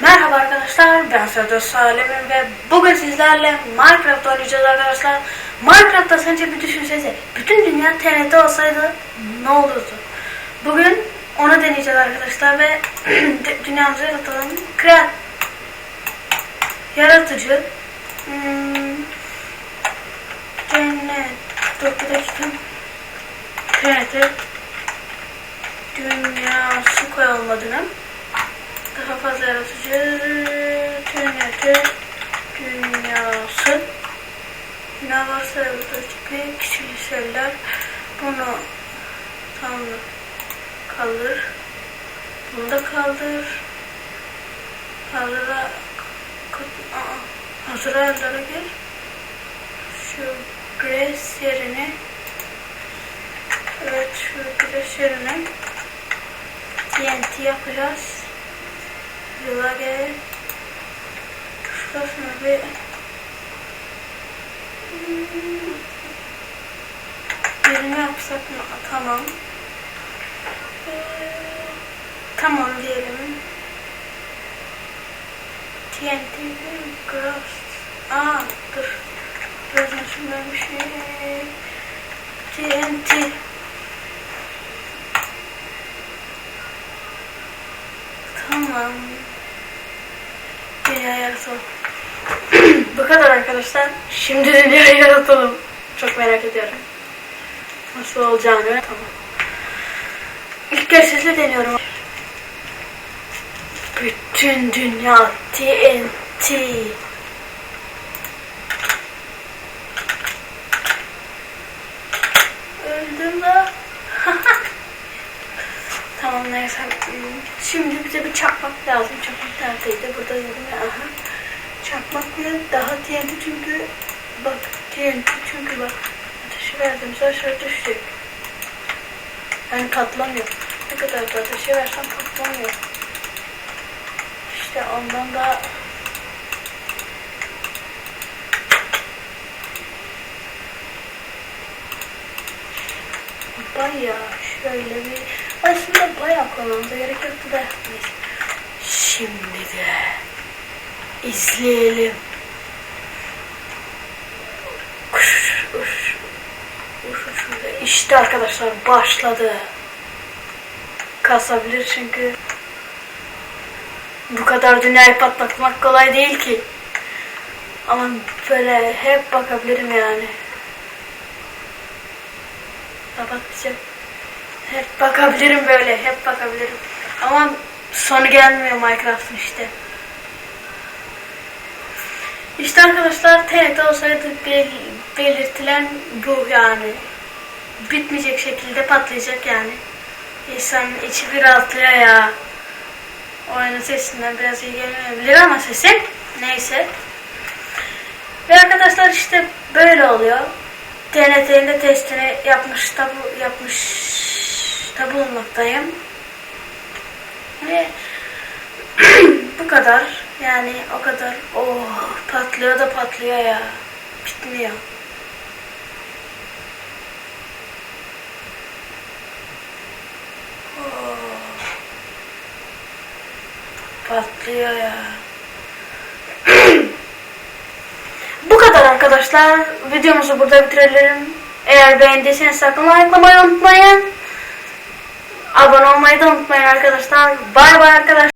Merhaba arkadaşlar, ben Serdar Salim'im ve bugün sizlerle Minecraft oynayacağız arkadaşlar. Minecraft'ta sence bir düşünsenize, bütün dünya TNT olsaydı ne olurdu? Bugün onu deneyeceğiz arkadaşlar ve dü- dünyamızı yaratalım. Kreat, yaratıcı, hmm, cennet, dakika. Kreatif, dünyası koyalım adını. Fazla yaratıcı TNT dünyası ne varsa tipi kişiseller bunu tam kaldır bunu da kaldır. Hazıra Aa, hazır ayarlara gir. Şu grace yerine. Evet şu grace yerine. TNT yapacağız Yola gel. Şurasına bir birini yapsak mı? Tamam. Tamam diyelim. TNT Grass. Aa dur. Biraz şey. TNT. Tamam. Dünya yaratalım. Bu kadar arkadaşlar. Şimdi dünyayı yaratalım. Çok merak ediyorum. Nasıl olacağını. Tamam. İlk kez sizle deniyorum. Bütün dünya TNT. Öldüm de. Neyse. Şimdi bize bir çakmak lazım. Çakmak neredeydi? Burada dedim ya. Aha. Çakmak ne? Daha TNT çünkü bak TNT çünkü bak ateşi verdiğimizde aşağı düşecek. Yani patlamıyor. Ne kadar da ateşi versem patlamıyor. İşte ondan da bayağı şöyle bir aslında bayağı koymamıza gerek da neyse. Şimdi de izleyelim. Kuş. İşte arkadaşlar başladı. Kasabilir çünkü bu kadar dünyayı patlatmak kolay değil ki. Ama böyle hep bakabilirim yani. Kapatacağım. Hep bakabilirim böyle, hep bakabilirim. Ama sonu gelmiyor Minecraft'ın işte. İşte arkadaşlar TNT olsaydı bel belirtilen bu yani. Bitmeyecek şekilde patlayacak yani. İnsanın içi bir rahatlıyor ya. Oyunun sesinden biraz iyi gelmeyebilir ama sesim neyse. Ve arkadaşlar işte böyle oluyor. TNT'nin de testini yapmış tabu yapmış da bulunmaktayım. Ve bu kadar. Yani o kadar. Oh patlıyor da patlıyor ya. Bitmiyor. Oh. Patlıyor ya. Bu kadar arkadaşlar. Videomuzu burada bitirelim. Eğer beğendiyseniz sakın likelamayı unutmayın. Abone olmayı da unutmayın arkadaşlar. Bay bay arkadaşlar.